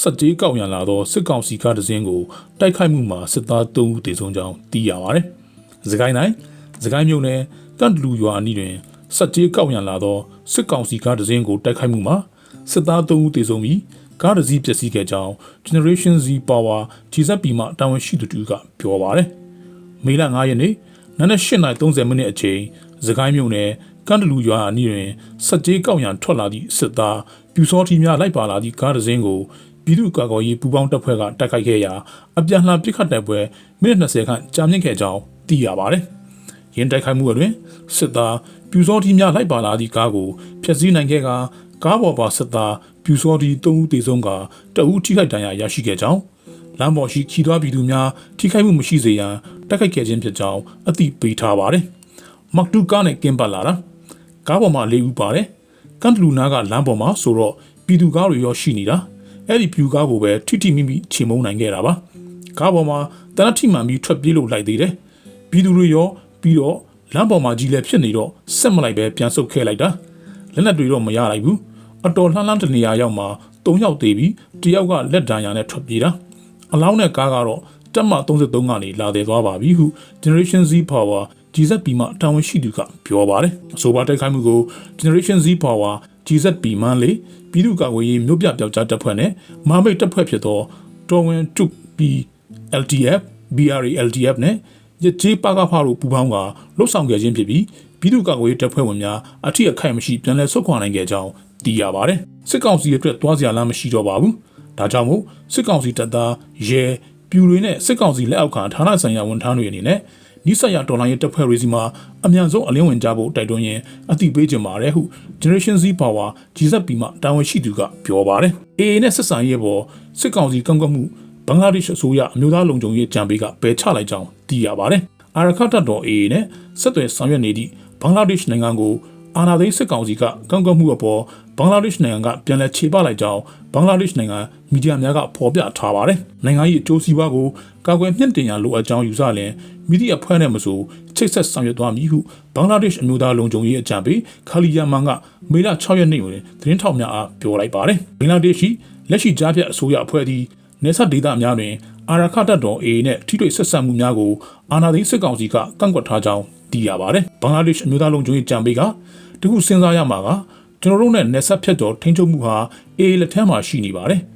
စက်ကြေးကောက်ရန်လာသောစစ်ကောင်စီကားတစ်စင်းကိုတိုက်ခိုက်မှုမှာစစ်သား3ဦးသေဆုံးကြောင်းသိရပါဗျ။စကိုင်းတိုင်းစကိုင်းမြို့နယ်ကန့်တလူရွာအနီးတွင်စက်ကြေးကောက်ရန်လာသောစစ်ကောင်စီကားတစ်စင်းကိုတိုက်ခိုက်မှုမှာစစ်သား3ဦးသေဆုံးပြီးကားတစ်စီးပျက်စီးခဲ့ကြောင်း Generation Z Power ကြီးစပ်ပီမှတာဝန်ရှိသူတူကပြောပါဗျ။မေလ9ရက်နေ့နနက်8:30မိနစ်အချိန်သခိုင်းမြို့နယ်ကန္တလူရွာအနီးတွင်စက်ကြေးကောက်ရန်ထွက်လာသည့်စစ်သားပြူစောထီများလိုက်ပါလာသည့်ကားတစ်စင်းကို ပြည်သူ့ကာကွယ်ရေးပူးပေါင်းတပ်ဖွဲ့ကတိုက်ခိုက်ခဲ့ရာအပြန်အလှန်ပစ်ခတ်တိုက်ပွဲမိနစ်20ခန့်ကြာမြင့်ခဲ့ကြောင်းသိရပါတယ်။ရင်းတိုက်ခိုက်မှုအတွင်းစစ်သားပြူစောထီများလိုက်ပါလာသည့်ကားကိုဖျက်ဆီးနိုင်ခဲ့ကာကားပေါ်ပါစစ်သားပြူစောထီ3ဦးသေဆုံးကတအူးထိခိုက်ဒဏ်ရာရရှိခဲ့ကြောင်းလမ်းပေါ်ရှိခီးသွွားပြည်သူများထိခိုက်မှုမရှိစေရန်တိုက်ခိုက်ခဲ့ခြင်းဖြစ်ကြောင်းအသိပေးထားပါတယ်။မက်တူကားနဲ့ကင်းပတ်လာတာကားပေါ်မှာ၄ဦးပါတယ်။ကန်တလူနာကလမ်းပေါ်မှာဆိုတော့ပြည်သူကားတွေရောရှိနေတာ အဲ့ဒီပြူကားကိုပဲထိထိမိမိချေမုန်းနိုင်ခဲ့တာပါ။ကားပေါ်မှာတနက်ထိမှန်ပြီးထွက်ပြေးလို့လိုက်သေးတယ်။ပြည်သူတွေရောပြီးတော့လမ်းပေါ်မှာကြီးလည်းဖြစ်နေတော့စက်မလိုက်ပဲပြန်ဆုတ်ခဲ့လိုက်တာလက်နက်တွေတော့မရလိုက်ဘူးအတော်လှမ်းလှမ်းတနေရာရောက်မှာ၃ယောက်သေးပြီးတယောက်ကလက်ဒဏ်ရာနဲ့ထွက်ပြေးတာအလောင်းနဲ့ကားကတော့တက်မ33ကနေလာတယ်သွားပါပြီဟု Generation Z Power GZP မှတာဝန်ရှိသူကပြောပါတယ်အဆိုပါတိုက်ခိုက်မှုကို Generation Z Power GZP မှန်းလေပြည်သူ့ကာကွယ်ရေးမြို့ပြပျောက်ကြားတပ်ဖွဲ့နဲ့မဟာမိတ်တပ်ဖွဲ့ဖြစ်သောတော်ဝင်တု P LTF BRA LTF နဲ့ရကြေးပါကဖားတို့ပူးပေါင်းကလှုပ်ဆောင်ခဲ့ခြင်းဖြစ်ပြီးပြည်သူ့ကာကွယ်ရေးတပ်ဖွဲ့ဝင်များအထီးအခိုက်မရှိပြန်လည်ဆုတ်ခွာနိုင်ခဲ့ကြောင်းသိရပါတယ်စစ်ကောင်စီအတွက်တွားစရာလမ်းမရှိတော့ပါဘူးဒါကြောင့်မို့စစ်ကောင်စီတပ်သားရဲပြူတွေနဲ့စစ်ကောင်စီလက်အောက်ခံဌာနဆိုင်ရာဝန်ထမ်းတွေအနေနဲ့ နိစရဒေါ်လာရေးတပ်ဖွဲ့တွေစီမှာအမြန်ဆုံးအလင်းဝင်ကြဖို့တိုက်တွန်းရင်းအသိပေးကြပါရဟု Generation Z Power GZP မှတာဝန်ရှိသူကပြောပါတယ်။ AA နဲ့ဆက်ဆံရေးပေါ်စစ်ကောင်စီကန့်ကွက်မှုဘင်္ဂလားဒေ့ရှ်အစိုးရအမျိုးသားလုံခြုံရေးကြံပေးကပယ်ချလိုက်ကြောင်းသိရပါတယ်။အာရခတ်တပ်တော် AA နဲ့ဆက်သွယ်ဆောင်ရွက်နေသည့်ဘင်္ဂလားဒေ့ရှ်နိုင်ငံကိုအာဏာသိမ်းစစ်ကောင်စီကကန့်ကွက်မှုအပေါ်ဘင်္ဂလားဒေ့ရှ်နိုင်ငံကပြန်လည်ခြေပလိုက်ကြောင်းဘင်္ဂလားဒေ့ရှ်နိုင်ငံမီဒီယာများကဖော်ပြထားပါတယ်။နိုင်ငံရေးအကျိုးစီးပွားကိုကာကွယ်မြင့်တင်ရန်လိုအပ်ကြောင်းယူဆလင် မီဒီယာဖွဲ့နဲ့မဆိုချိတ်ဆက်ဆောင်ရွက်သွားမည်ဟုဘင်္ဂလားဒေ့ရှ်အမျိုးသားလုံခြုံရေးအကြံပေးခါလီယာမန်ကမေလ6ရက်နေ့တွင်သတင်းထောက်များအားပြောလိုက်ပါတယ်။ဘင်္ဂလားဒေ့ရှ်လက်ရှိကြားဖြတ်အစိုးရအဖွဲ့သည်နေဆက်ဒေသများတွင်အာရခတပ်တော် AA နဲ့ထိတွေ့ဆက်ဆံမှုများကိုအာဏာသိမ်းစစ်ကောင်စီကကန့်ကွက်ထားကြောင်းသိရပါတယ်။ဘင်္ဂလားဒေ့ရှ်အမျိုးသားလုံခြုံရေးကြံပေးကတခုစဉ်းစားရမှာကကျွန်တော်တို့နဲ့နေဆက်ဖြတ်တော်ထိန်းချုပ်မှုဟာအေးလက်ထက်မှာရှိနေပါတယ်။ဘ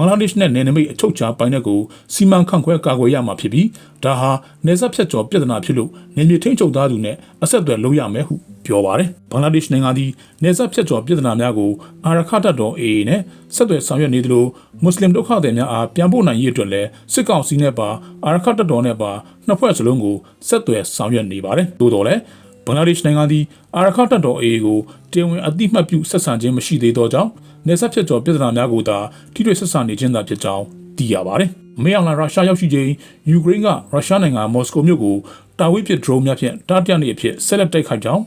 င်္ဂလားဒေ့ရှ်နဲ့နယ်နိမိတ်အချုပ်ချာပိုင်းတဲ့ကိုစီမံခန့်ခွဲကာကွယ်ရမှာဖြစ်ပြီးဒါဟာနေဆက်ဖြတ်ကျော်ပြဿနာဖြစ်လို့နေမြေထိန်းချုပ်သားသူနဲ့အဆက်အသွယ်လုပ်ရမယ်ဟုပြောပါတယ်။ဘင်္ဂလားဒေ့ရှ်နိုင်ငံသည်နေဆက်ဖြတ်ကျော်ပြဿနာများကိုအာရခတ်တော် AA နဲ့ဆက်သွယ်ဆောင်ရွက်နေသလိုမွတ်စလင်ဒုက္ခသည်များအားပြန်ပို့နိုင်ရေးအတွက်လည်းစစ်ကောင်စီနဲ့ပါအာရခတ်တော်နဲ့ပါနှစ်ဖွဲ့စလုံးကိုဆက်သွယ်ဆောင်ရွက်နေပါတယ်။သို့တော်လည်း ဘင်္ဂလားဒေ့ရှ်နိုင်ငံသည်အာရခတ်တော် AA ကိုတင်ဝင်အတိမတ်ပြုဆက်ဆံခြင်းမရှိသေးသောကြောင့်နေဆက်ဖြတ်ကျော်ပြဿနာများကိုသာထိတွေ့ဆက်ဆံနေခြင်းသာဖြစ်ကြောင်းသိရပါတယ်။မေအောင်လာရုရှားရောက်ရှိချိန်ယူကရိန်းကရုရှားနိုင်ငံမော်စကိုမြို့ကိုတာဝေးပစ်ဒရုန်းများဖြင့်တားတရနေအဖြစ်ဆက်လက်တိုက်ခိုက်ကြောင်း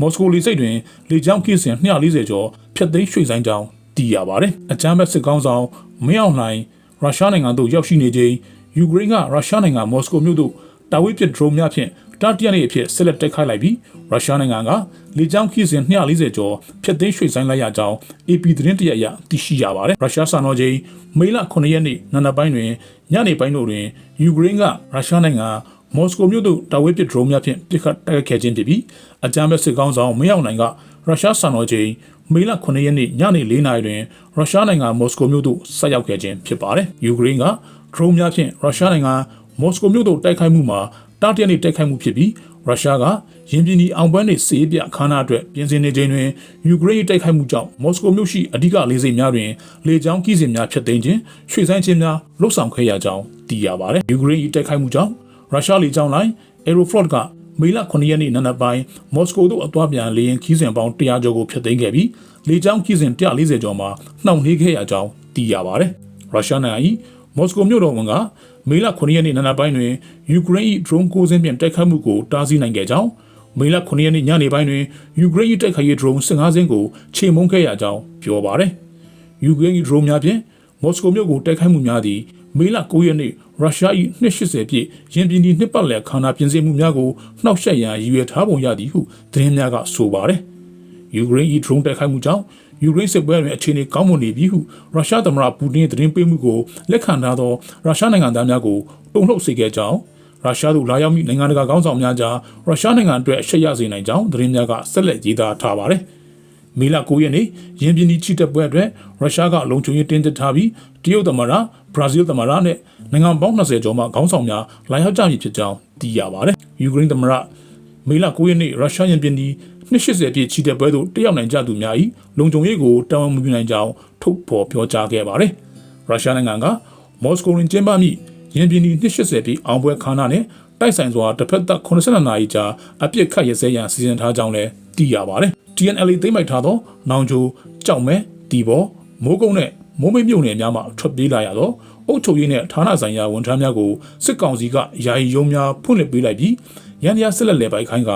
မော်စကိုလေဆိပ်တွင်လေကြောင်းကင်းစင်240ကျော်ဖျက်သိမ်းရွှေ့ဆိုင်းကြောင်းသိရပါတယ်။အကြမ်းဖက်စစ်ကောင်းဆောင်မင်းအောင်လှိုင်ရုရှားနိုင်ငံသို့ရောက်ရှိနေချိန်ယူကရိန်းကရုရှားနိုင်ငံမော်စကိုမြို့သို့တာဝေးပစ်ဒရုန်းများဖြင့် တာတရနေအဖြစ်ဆက်လက်တိုက်ခိုက်လိုက်ပြီးရုရှားနိုင်ငံကလေကြောင်းခီးစဉ်240ကျော်ဖျက်သိမ်းရွှေ့ဆိုင်းလိုက်ရကြောင်း AP သတင်းတရအရသိရှိရပါတယ်ရုရှားစံတော်ချိန်မေလ9ရက်နေ့နံနက်ပိုင်းတွင်ညနေပိုင်းတို့တွင်ယူကရိန်းကရုရှားနိုင်ငံမော်စကိုမြို့သို့တာဝေးပစ်ဒရုန်းများဖြင့်ပစ်ခတ်တိုက်ခိုက်ခဲ့ခြင်းဖြစ်ပြီးအကြမ်းဖက်စစ်ကောင်းဆောင်မင်းအောင်နိုင်ကရုရှားစံတော်ချိန်မေလ9ရက်နေ့ညနေ4နာရီတွင်ရုရှားနိုင်ငံမော်စကိုမြို့သို့ဆက်ရောက်ခဲ့ခြင်းဖြစ်ပါတယ်ယူကရိန်းကဒရုန်းများဖြင့်ရုရှားနိုင်ငံမော်စကိုမြို့သို့တိုက်ခိုက်မှုမှာ တာတရနေတိုက်ခိုက်မှုဖြစ်ပြီးရုရှားကယင်းပြည်နီအောင်ပွဲနေစေးပြအခမ်းအနားအတွက်ပြင်ဆင်နေချိန်တွင်ယူကရိန်းတိုက်ခိုက်မှုကြောင့်မော်စကိုမြို့ရှိအဓိကလေဆိပ်များတွင်လေကြောင်းကီးစင်များဖျက်သိမ်းခြင်းရွှေ့ဆိုင်းခြင်းများလှုပ်ဆောင်ခဲ့ရကြောင်းသိရပါတယ်။ယူကရိန်းတိုက်ခိုက်မှုကြောင့်ရုရှားလေကြောင်းလိုင်း Aeroflot ကမေလ9ရက်နေ့နံနက်ပိုင်းမော်စကိုသို့အသွားပြန်လေယာဉ်ခီးစဉ်ပေါင်း100ကျော်ကိုဖျက်သိမ်းခဲ့ပြီးလေကြောင်းခီးစဉ်140ကျော်မှာနှောင့်နှေးခဲ့ရကြောင်းသိရပါတယ်။ရုရှားနိုင်ငံ၏ မော်စကိုမြို့တော်ဝန်ကမေလ9ရက်နေ့နံနက်ပိုင်းတွင်ယူကရိန်း၏ဒရုန်း9စင်းဖြင့်တိုက်ခိုက်မှုကိုတားဆီးနိုင်ခဲ့ကြောင်းမေလ9ရက်နေ့ညနေပိုင်းတွင်ယူကရိန်း၏တိုက်ခိုက်ရေးဒရုန်း15စင်းကိုချေမှုန်းခဲ့ရကြောင်းပြောပါရယ်ယူကရိန်း၏ဒရုန်းများဖြင့်မော်စကိုမြို့ကိုတိုက်ခိုက်မှုများသည်မေလ9ရက်နေ့ရုရှား၏280ပြည့်ရင်ပြည်နှစ်ပတ်လည်ခန္ဓာပြင်ဆင်မှုများကိုနှောက်ယှက်ရန်ရည်ရွယ်ထားပုံရသည်ဟုသတင်းများကဆိုပါရယ်ယူကရိန်း၏ဒရုန်းတိုက်ခိုက်မှုကြောင့် ယူကရိန်းစစ်ပွဲတွင်အခြေအနေကောင်းမွန်နေပြီဟုရုရှားသမ္မတပူတင်ရဲ့သတင်းပေးမှုကိုလက်ခံထားသောရုရှားနိုင်ငံသားများကိုတုံ့လှုပ်စေခဲ့ကြောင်းရုရှားသို့လာရောက်မည့်နိုင်ငံတကာခေါင်းဆောင်များကြားရုရှားနိုင်ငံအတွက်အရှက်ရစေနိုင်ကြောင်းသတင်းများကဆက်လက်ရေးသားထားပါတယ်။မေလ9ရက်နေ့ရင်းပြည်နီချီတက်ပွဲအတွက်ရုရှားကလုံခြုံရေးတင်းကျပ်ထားပြီးတရုတ်သမ္မတဘရာဇီးသမ္မတနဲ့နိုင်ငံပေါင်း20ကျော်မှခေါင်းဆောင်များလာရောက်ကြမည်ဖြစ်ကြောင်းသိရပါတယ်။ယူကရိန်းသမ္မတမေလ9ရက်နေ့ရုရှားရင်ပြည်နီ 280ပြည့်ချီတဲ့ပွဲသို့တက်ရောက်နိုင်ကြသူများ၏လုံခြုံရေးကိုတာဝန်မယူနိုင်ကြောင်းထုတ်ဖော်ပြောကြားခဲ့ပါတယ်။ရုရှားနိုင်ငံကမော်စကိုတွင်ကျင်းပမည့်ရင်ပြည်နီ280ပြည့်အောင်ပွဲခမ်းနားနှင့်တိုက်ဆိုင်စွာတစ်ဖက်သက်82နာရီကြာအပြစ်ခတ်ရစဲရန်စီစဉ်ထားကြောင်းလည်းသိရပါတယ်။ TNL သိမ်းပိုက်ထားသောနောင်ချိုကြောက်မဲတီဘောမိုးကုန်းနဲ့မိုးမိတ်မြို့နယ်များမှထွက်ပြေးလာရသောအုပ်ချုပ်ရေးနဲ့ဌာနဆိုင်ရာဝန်ထမ်းများကိုစစ်ကောင်စီကယာယီရုံးများဖွင့်လှစ်ပေးလိုက်ပြီးရန်တရားဆက်လက်လဲပိုက်ခိုင်းက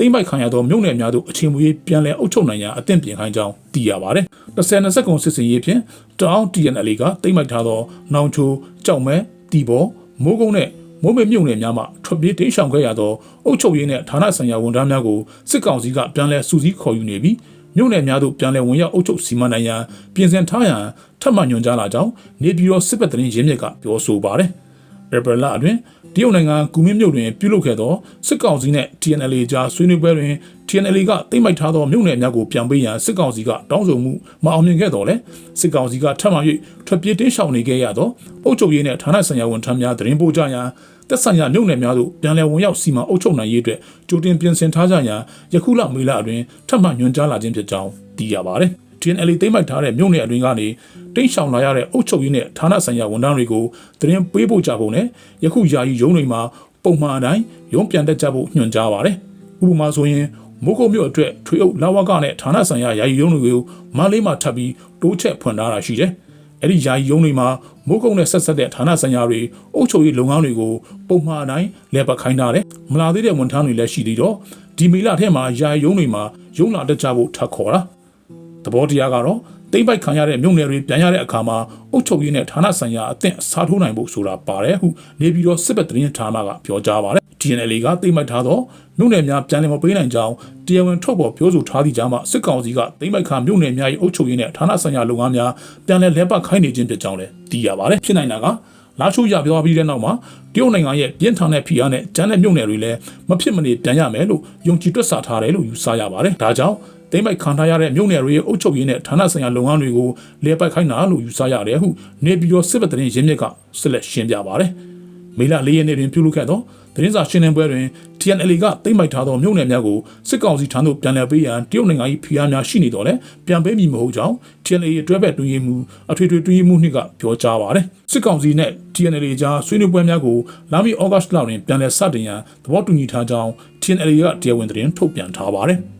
တိမ့်ပိုက်ခံရသောမြို့နယ်များသို့အချိန်မူရေးပြန်လည်အုပ်ချုပ်နိုင်ရန်အသင့်ပြင်ခိုင်းကြောင်းသိရပါတယ်။20 20ကုံစစ်စင်ရေးဖြင့်တအောင်း TNL ကတိမ့်ပိုက်ထားသောနောင်ချိုကြောက်မဲတီဘောမိုးကုန်းနဲ့မိုးမေမြို့နယ်များမှထွက်ပြေးတိမ်းရှောင်ခဲ့ရသောအုပ်ချုပ်ရေးနဲ့ဌာနဆိုင်ရာဝန်ထမ်းများကိုစစ်ကောင်စီကပြန်လည်စူးစီးခေါ်ယူနေပြီးမြို့နယ်များသို့ပြန်လည်ဝင်ရောက်အုပ်ချုပ်စီမံနိုင်ရန်ပြင်ဆင်ထားရန်ထပ်မံညွှန်ကြားလာကြောင်းနေပြည်တော်စစ်ဘက်သတင်းရင်းမြစ်ကပြောဆိုပါတယ်။ ဧပြီလအတွင်းတရုတ်နိုင်ငံကူမင်းမြို့တွင်ပြုလုပ်ခဲ့သောစစ်ကောင်စီနှင့် TNL ကြားဆွေးနွေးပွဲတွင် TNL ကတိမ့်မိုက်ထားသောမြို့နယ်များကိုပြန်ပေးရန်စစ်ကောင်စီကတောင်းဆိုမှုမအောင်မြင်ခဲ့တော့လဲစစ်ကောင်စီကထပ်မံ၍ထွက်ပြေးတင်းရှောင်နေခဲ့ရသောအုပ်ချုပ်ရေးနှင့်ဌာနဆိုင်ရာဝန်ထမ်းများသတင်းပို့ကြရန်သက်ဆိုင်ရာမြို့နယ်များသို့ပြန်လည်ဝင်ရောက်စီမံအုပ်ချုပ်နိုင်ရေးအတွက်ကြိုတင်ပြင်ဆင်ထားကြရန်ယခုလမေလအတွင်းထပ်မံညွှန်ကြားလာခြင်းဖြစ်ကြောင်းသိရပါတယ်။ TNL သိမ်းပိုက်ထားတဲ့မြို့နယ်အတွင်းကနေတိန့်ရှောင်လာရတဲ့အုပ်ချုပ်ရေးနဲ့ဌာနဆိုင်ရာဝန်ထမ်းတွေကိုသတင်းပေးဖို့ကြဖို့နဲ့ယခုယာယီရုံးတွေမှာပုံမှန်အတိုင်းရုံးပြန်တက်ကြဖို့ညွှန်ကြားပါတယ်။ဥပမာဆိုရင်မိုးကုတ်မြို့အတွက်ထွေအုပ်လာဝကနဲ့ဌာနဆိုင်ရာယာယီရုံးတွေကိုမန္တလေးမှာထပ်ပြီးတိုးချက်ဖွင့်ထားတာရှိတယ်။အဲ့ဒီယာယီရုံးတွေမှာမိုးကုတ်နဲ့ဆက်ဆက်တဲ့ဌာနဆိုင်ရာတွေအုပ်ချုပ်ရေးလုပ်ငန်းတွေကိုပုံမှန်အတိုင်းလဲပတ်ခိုင်းထားတယ်။မလာသေးတဲ့ဝန်ထမ်းတွေလည်းရှိသေးတော့ဒီမီလာထဲမှာယာယီရုံးတွေမှာရုံးလာတက်ကြဖို့ထပ်ခေါ်တာ။ သဘောတရားကတော့တိမ့်ပိုက်ခံရတဲ့မြို့နယ်တွေပြန်ရတဲ့အခါမှာအုပ်ချုပ်ရေးနဲ့ဌာနဆိုင်ရာအသင့်အစားထိုးနိုင်ဖို့ဆိုတာပါတယ်ဟုနေပြည်တော်စစ်ဘက်သတင်းဌာနကပြောကြားပါတယ် TNL ကတိမ့်မိုက်ထားသောမြို့နယ်များပြန်လည်မပေးနိုင်ကြောင်းတရားဝင်ထုတ်ဖော်ပြောဆိုထားသည့်ကြားမှာစစ်ကောင်စီကတိမ့်မိုက်ခံမြို့နယ်များ၏အုပ်ချုပ်ရေးနဲ့ဌာနဆိုင်ရာလုပ်ငန်းများပြန်လည်လဲပတ်ခိုင်းနေခြင်းဖြစ်ကြောင်းလည်းသိရပါတယ်ဖြစ်နိုင်တာကလာချိုရပြောပြီးတဲ့နောက်မှာတရုတ်နိုင်ငံရဲ့ပြင်းထန်တဲ့ဖိအားနဲ့ကျန်းတဲ့မြို့နယ်တွေလည်းမဖြစ်မနေပြန်ရမယ်လို့ယုံကြည်တွက်ဆထားတယ်လို့ယူဆရပါတယ်ဒါကြောင့် သိမ့်ပိုက်ခံထားရတဲ့မြို့နယ်တွေရဲ့အုပ်ချုပ်ရေးနဲ့ဌာနဆိုင်ရာလုပ်ငန်းတွေကိုလဲပတ်ခိုင်းတာလို့ယူဆရတယ်ဟုနေပြည်တော်စစ်ဘက်သတင်းရင်းမြစ်ကဆက်လက်ရှင်းပြပါတယ်။မေလ၄ရက်နေ့တွင်ပြုလုပ်ခဲ့သောသတင်းစာရှင်းလင်းပွဲတွင် TNL ကသိမ့်ပိုက်ထားသောမြို့နယ်များကိုစစ်ကောင်စီထံသို့ပြန်လည်ပေးရန်တရုတ်နိုင်ငံ၏ဖိအားများရှိနေတော့လဲပြန်ပေးမည်မဟုတ်ကြောင်း TNL အတွဲဘက်တွင်ရေးမှုအထွေထွေတွင်ရေးမှုနှင့်ကပြောကြားပါတယ်။စစ်ကောင်စီနဲ့ TNL ကြားဆွေးနွေးပွဲများကိုလာမည့်ဩဂတ်လတွင်ပြန်လည်စတင်ရန်သဘောတူညီထားကြောင်း TNL ကတရားဝင်သတင်းထုတ်ပြန်ထားပါတယ်။